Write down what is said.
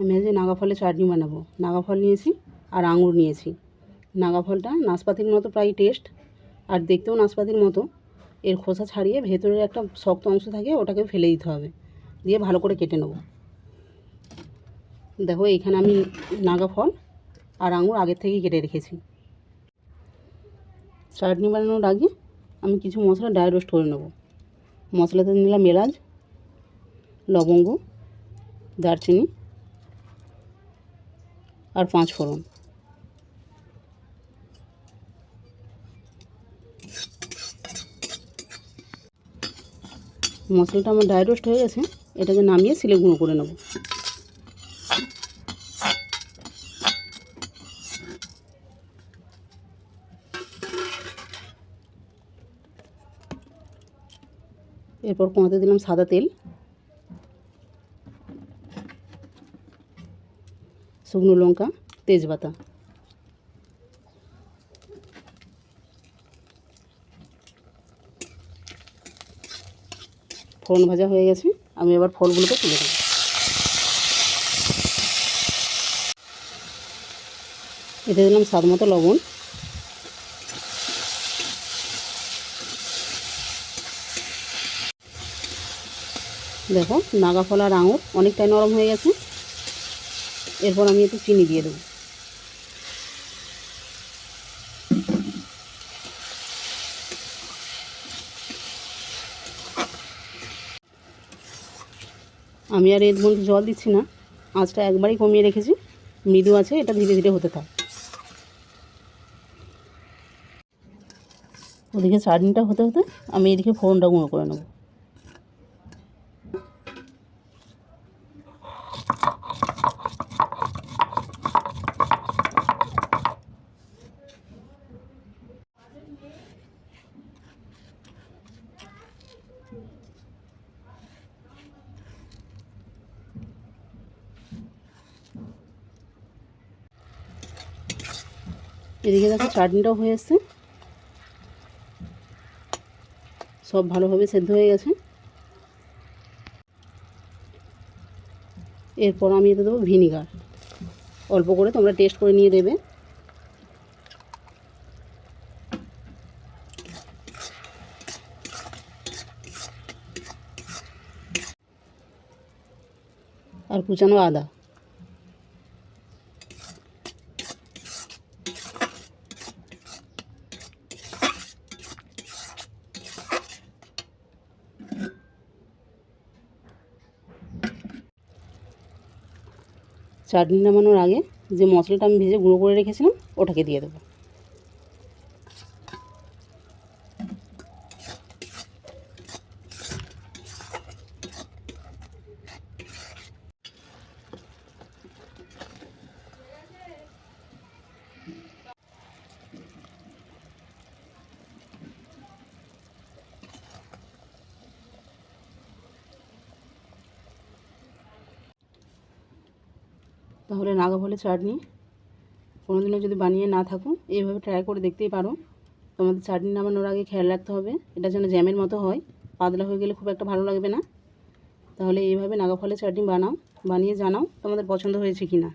আমি আজকে নাগা ফলের চাটনি বানাবো। নাগা ফল নিয়েছি আর আঙুর নিয়েছি। নাগা ফলটা নাশপাতির মতো প্রায় টেস্ট আর দেখতেও নাশপাতির মতো। এর খোসা ছাড়িয়ে ভেতরের একটা শক্ত অংশ থাকে, ওটাকে ফেলে দিতে হবে। দিয়ে ভালো করে কেটে নেব। দেখো, এখানে আমি নাগা ফল আর আঙুর আগের থেকেই কেটে রেখেছি। চাটনি বানানোর আগে আমি কিছু মশলা ড্রাই রোস্ট করে নেব। মশলাতে নিলাম এলাচ, লবঙ্গ, দারচিনি আর পাঁচ ফোড়ন। মশলাটা আমার ড্রাই রোস্ট হয়ে গেছে, এটাকে নামিয়ে সিলে গুঁড়ো করে নেব। এরপর কোঁয়াতে দিলাম সাদা তেল। শুকনো লঙ্কা, তেজপাতা। ফোড়ন ভাজা হয়ে গেছে, আমি এবার ফলগুলোকে তুলে দেবো এতে দিলাম স্বাদ মতো লবণ। দেখো, নাগা ফল আর আঙুর অনেকটাই নরম হয়ে গেছে। এরপর আমি একটু চিনি দিয়ে দেবো। আমি আর এর মধ্যে জল দিচ্ছি না। আঁচটা একবারই কমিয়ে রেখেছি। মৃদু আছে, এটা ধীরে ধীরে হতে থাক। ওদিকে চাটনিটা হতে হতে আমি এদিকে ফোড়নটা গুঁড়ো করে নেব। এদিকে দেখো চাটনিটাও হয়ে এসছে। সব ভালোভাবে সেদ্ধ হয়ে গেছে। এরপর আমি এতে দেবো ভিনিগার। অল্প করে তোমরা টেস্ট করে নিয়ে দেবে। আর কুচানো আদা। চাটনি নামানোর আগে যে মশলাটা আমি ভেজে গুঁড়ো করে রেখেছিলাম ওটাকে দিয়ে দেবো। তাহলে নাগাফলের চাটনি কোনোদিনও যদি বানিয়ে না থাকো, এইভাবে ট্রাই করে দেখতেই পারো। তোমাদের চাটনি নামানোর আগে খেয়াল রাখতে হবে, এটা যেন জ্যামের মতো হয়, পাতলা হয়ে গেলে খুব একটা ভালো লাগবে না। তাহলে এইভাবে নাগা ফলের চাটনি বানাও, বানিয়ে জানাও তোমাদের পছন্দ হয়েছে কি না